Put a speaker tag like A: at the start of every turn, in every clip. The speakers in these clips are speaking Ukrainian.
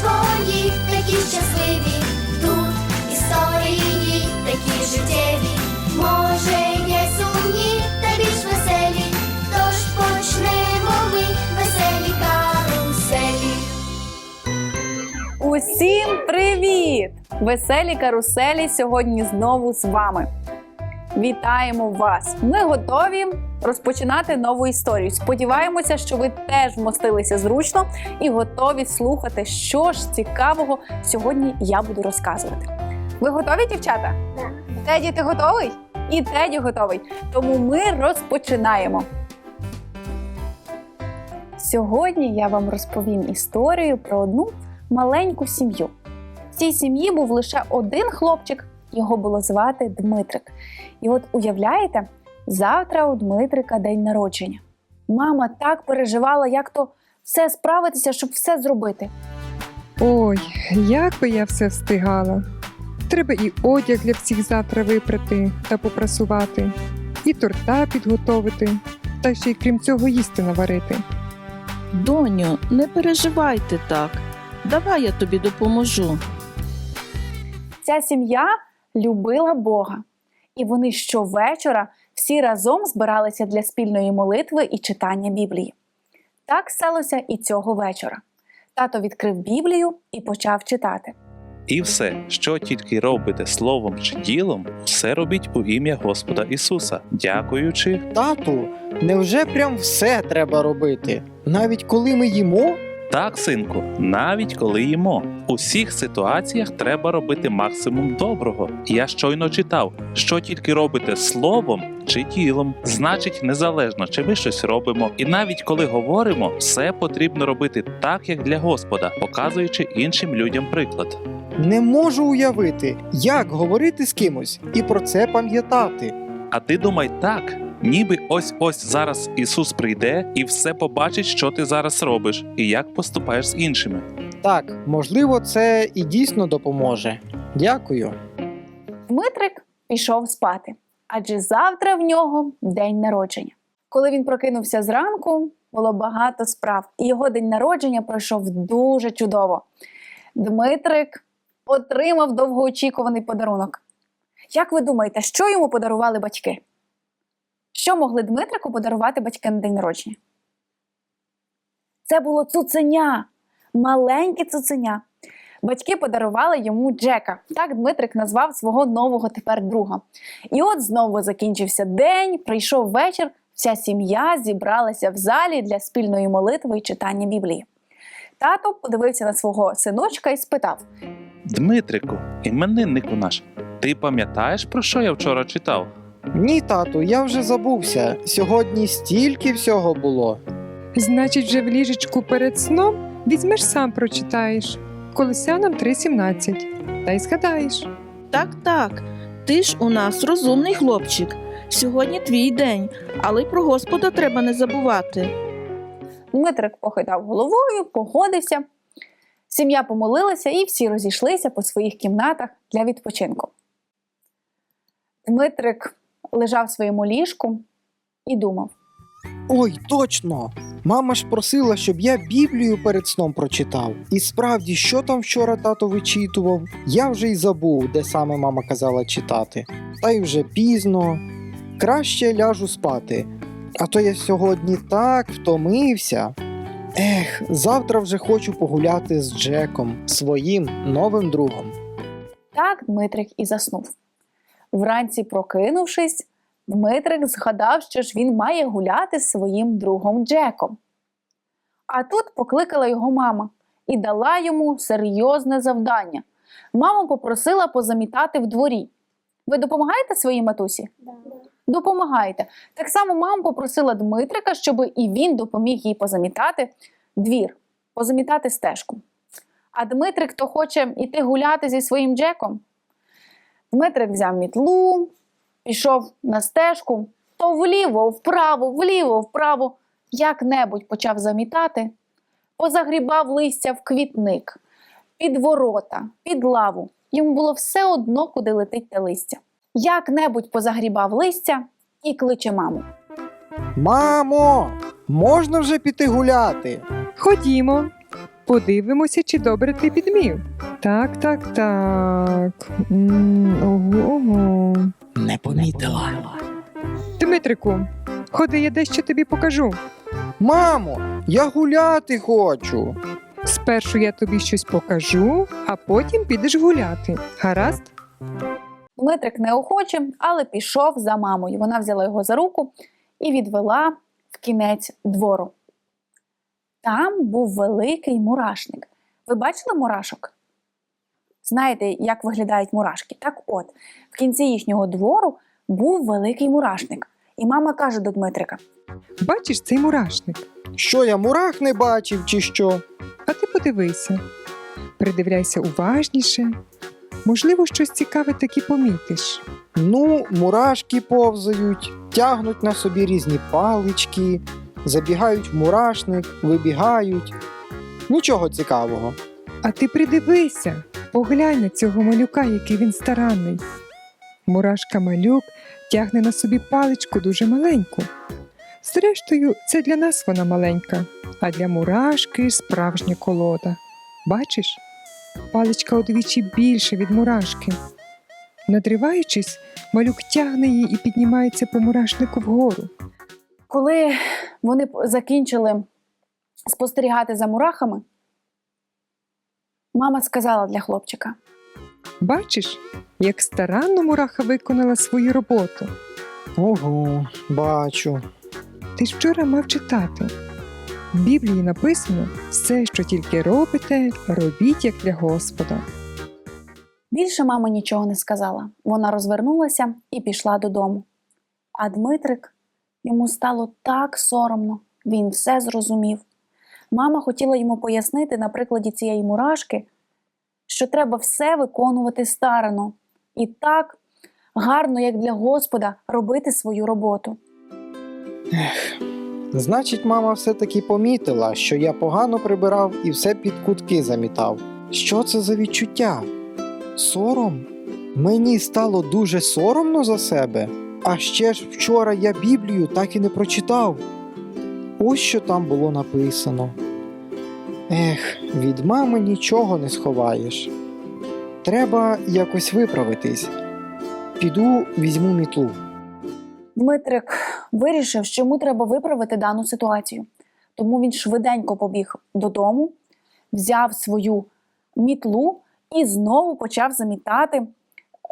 A: свої, такі щасливі. Тут історії такі життєві. Може, є сумні та більш веселі. Тож почнемо ми веселі каруселі.
B: Усім привіт! Веселі каруселі сьогодні знову з вами. Вітаємо вас! Ми готові розпочинати нову історію. Сподіваємося, що ви теж вмостилися зручно і готові слухати, що ж цікавого сьогодні я буду розказувати. Ви готові, дівчата?
A: Так.
B: Теді, ти готовий? І Теді готовий. Тому ми розпочинаємо. Сьогодні я вам розповім історію про одну маленьку сім'ю. В цій сім'ї був лише один хлопчик, його було звати Дмитрик. І от уявляєте, завтра у Дмитрика день народження. Мама так переживала, як то все справитися, щоб все зробити.
C: Ой, як би я все встигала. Треба і одяг для всіх завтра випрати та попрасувати, і торта підготовити, та ще й крім цього їсти наварити.
D: Доню, не переживайте так. Давай я тобі допоможу.
B: Ця сім'я любила Бога, і вони щовечора всі разом збиралися для спільної молитви і читання Біблії. Так сталося і цього вечора. Тато відкрив Біблію і почав читати.
E: І все, що тільки робите словом чи ділом, все робіть у ім'я Господа Ісуса, дякуючи.
F: Тату, невже прям все треба робити? Навіть коли ми їмо?
E: Так, синку, навіть коли їмо. У всіх ситуаціях треба робити максимум доброго. Я щойно читав, що тільки робите словом чи ділом, значить, незалежно, чи ми щось робимо. І навіть коли говоримо, все потрібно робити так, як для Господа, показуючи іншим людям приклад.
F: Не можу уявити, як говорити з кимось і про це пам'ятати.
E: А ти думай так, ніби ось ось зараз Ісус прийде і все побачить, що ти зараз робиш, і як поступаєш з іншими.
F: Так, можливо, це і дійсно допоможе. Дякую.
B: Дмитрик пішов спати, адже завтра в нього день народження. Коли він прокинувся зранку, було багато справ, і його день народження пройшов дуже чудово. Дмитрик отримав довгоочікуваний подарунок. Як ви думаєте, що йому подарували батьки? Що могли Дмитрику подарувати батьки на день народження? Це було цуценя, маленьке цуценя. Батьки подарували йому Джека. Так Дмитрик назвав свого нового тепер друга. І от знову закінчився день, прийшов вечір. Вся сім'я зібралася в залі для спільної молитви і читання Біблії. Тато подивився на свого синочка і спитав:
E: Дмитрику, імениннику наш, ти пам'ятаєш, про що я вчора читав?
F: Ні, тату, я вже забувся. Сьогодні стільки всього було.
C: Значить, вже в ліжечку перед сном візьмеш сам прочитаєш. Колосянам 3.17. Та й згадаєш.
D: Так, так. Ти ж у нас розумний хлопчик. Сьогодні твій день, але й про Господа треба не забувати.
B: Дмитрик похитав головою, погодився. Сім'я помолилася і всі розійшлися по своїх кімнатах для відпочинку. Дмитрик лежав в своєму ліжку і думав.
F: Ой, точно! Мама ж просила, щоб я Біблію перед сном прочитав. І справді, що там вчора тато вичитував, я вже й забув, де саме мама казала читати. Та й вже пізно. Краще ляжу спати. А то я сьогодні так втомився. Ех, завтра вже хочу погуляти з Джеком, своїм новим другом.
B: Так Дмитрик і заснув. Вранці, прокинувшись, Дмитрик згадав, що ж він має гуляти з своїм другом Джеком. А тут покликала його мама і дала йому серйозне завдання. Мама попросила позамітати в дворі. Ви допомагаєте своїй матусі? Допомагаєте. Так само мама попросила Дмитрика, щоб і він допоміг їй позамітати двір, позамітати стежку. А Дмитрик то хоче йти гуляти зі своїм Джеком. Дмитрик взяв мітлу, пішов на стежку, то вліво, вправо, вліво, вправо, як-небудь почав замітати, позагрібав листя в квітник, під ворота, під лаву. Йому було все одно, куди летить те листя. Як-небудь позагрібав листя і кличе маму.
F: Мамо, можна вже піти гуляти?
C: Ходімо. Подивимося, чи добре ти підмів. Так, так, так. Ого, ого.
F: Не помітила.
C: Дмитрику, ходи, я дещо тобі покажу.
F: Мамо, я гуляти хочу.
C: Спершу я тобі щось покажу, а потім підеш гуляти. Гаразд?
B: Дмитрик неохоче, але пішов за мамою. Вона взяла його за руку і відвела в кінець двору. Там був великий мурашник. Ви бачили мурашок? Знаєте, як виглядають мурашки? Так от, в кінці їхнього двору був великий мурашник. І мама каже до Дмитрика:
C: Бачиш цей мурашник?
F: Що я мурах не бачив, чи що?
C: А ти подивися. Придивляйся уважніше. Можливо, щось цікаве таки помітиш.
F: Ну, мурашки повзають, тягнуть на собі різні палички, забігають в мурашник, вибігають. Нічого цікавого.
C: А ти придивися, поглянь на цього малюка, який він старанний. Мурашка малюк тягне на собі паличку дуже маленьку. Зрештою, це для нас вона маленька, а для мурашки справжня колода. Бачиш, паличка удвічі більше від мурашки. Надриваючись, малюк тягне її і піднімається по мурашнику вгору.
B: коли вони закінчили спостерігати за мурахами, мама сказала для хлопчика:
C: Бачиш, як старанно мураха виконала свою роботу.
F: Ого, бачу.
C: Ти ж вчора мав читати. В Біблії написано все, що тільки робите, робіть як для Господа.
B: Більше мама нічого не сказала. Вона розвернулася і пішла додому. А Дмитрик йому стало так соромно, він все зрозумів. Мама хотіла йому пояснити на прикладі цієї мурашки, що треба все виконувати старано і так гарно, як для Господа, робити свою роботу.
F: Значить, мама все-таки помітила, що я погано прибирав і все під кутки замітав. Що це за відчуття? Сором? Мені стало дуже соромно за себе. А ще ж вчора я Біблію так і не прочитав. Ось що там було написано. Ех, від мами нічого не сховаєш. Треба якось виправитись. Піду візьму мітлу.
B: Дмитрик вирішив, що йому треба виправити дану ситуацію. Тому він швиденько побіг додому, взяв свою мітлу і знову почав замітати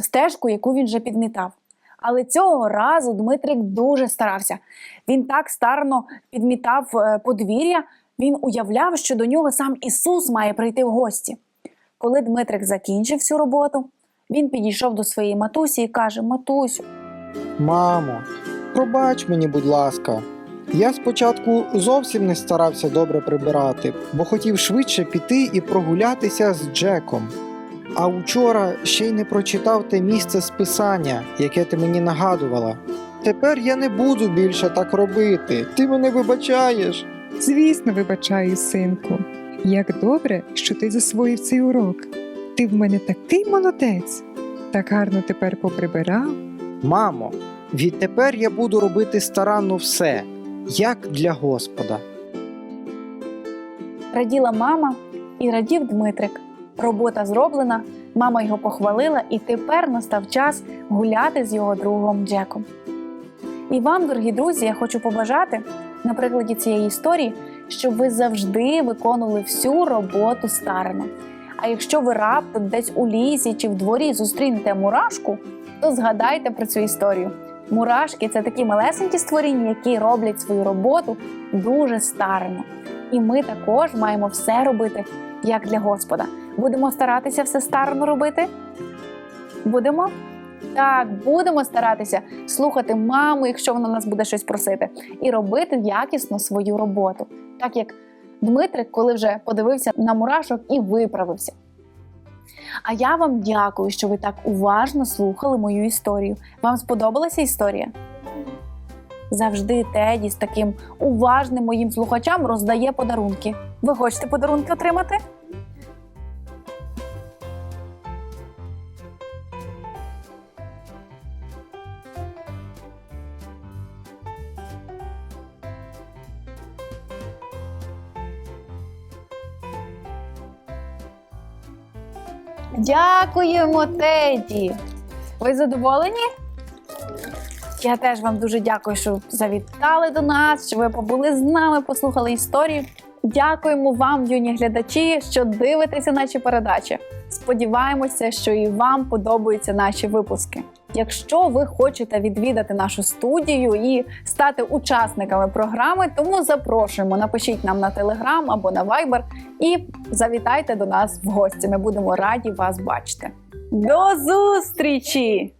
B: стежку, яку він вже підмітав. Але цього разу Дмитрик дуже старався. Він так старно підмітав е, подвір'я, він уявляв, що до нього сам Ісус має прийти в гості. Коли Дмитрик закінчив всю роботу, він підійшов до своєї матусі і каже: Матусю,
F: Мамо, пробач мені, будь ласка. Я спочатку зовсім не старався добре прибирати, бо хотів швидше піти і прогулятися з Джеком. А вчора ще й не прочитав те місце з писання, яке ти мені нагадувала. Тепер я не буду більше так робити. Ти мене вибачаєш.
C: Звісно, вибачаю, синку. Як добре, що ти засвоїв цей урок. Ти в мене такий молодець. Так гарно тепер поприбирав.
F: Мамо, відтепер я буду робити старанно все, як для Господа.
B: Раділа мама і радів Дмитрик. Робота зроблена, мама його похвалила, і тепер настав час гуляти з його другом Джеком. І вам, дорогі друзі, я хочу побажати на прикладі цієї історії, щоб ви завжди виконували всю роботу старано. А якщо ви раптом десь у лісі чи в дворі зустрінете мурашку, то згадайте про цю історію. Мурашки це такі малесенькі створіння, які роблять свою роботу дуже старано. І ми також маємо все робити як для Господа. Будемо старатися все старано робити? Будемо? Так, будемо старатися слухати маму, якщо вона нас буде щось просити, і робити якісно свою роботу. Так як Дмитрик, коли вже подивився на мурашок і виправився. А я вам дякую, що ви так уважно слухали мою історію. Вам сподобалася історія? Завжди Теді з таким уважним моїм слухачам роздає подарунки. Ви хочете подарунки отримати? Дякуємо, Теді. Ви задоволені? Я теж вам дуже дякую, що завітали до нас, що ви побули з нами, послухали історії. Дякуємо вам, юні глядачі, що дивитеся наші передачі. Сподіваємося, що і вам подобаються наші випуски. Якщо ви хочете відвідати нашу студію і стати учасниками програми, тому запрошуємо. Напишіть нам на Телеграм або на Viber і завітайте до нас в гості. Ми будемо раді вас бачити. До зустрічі!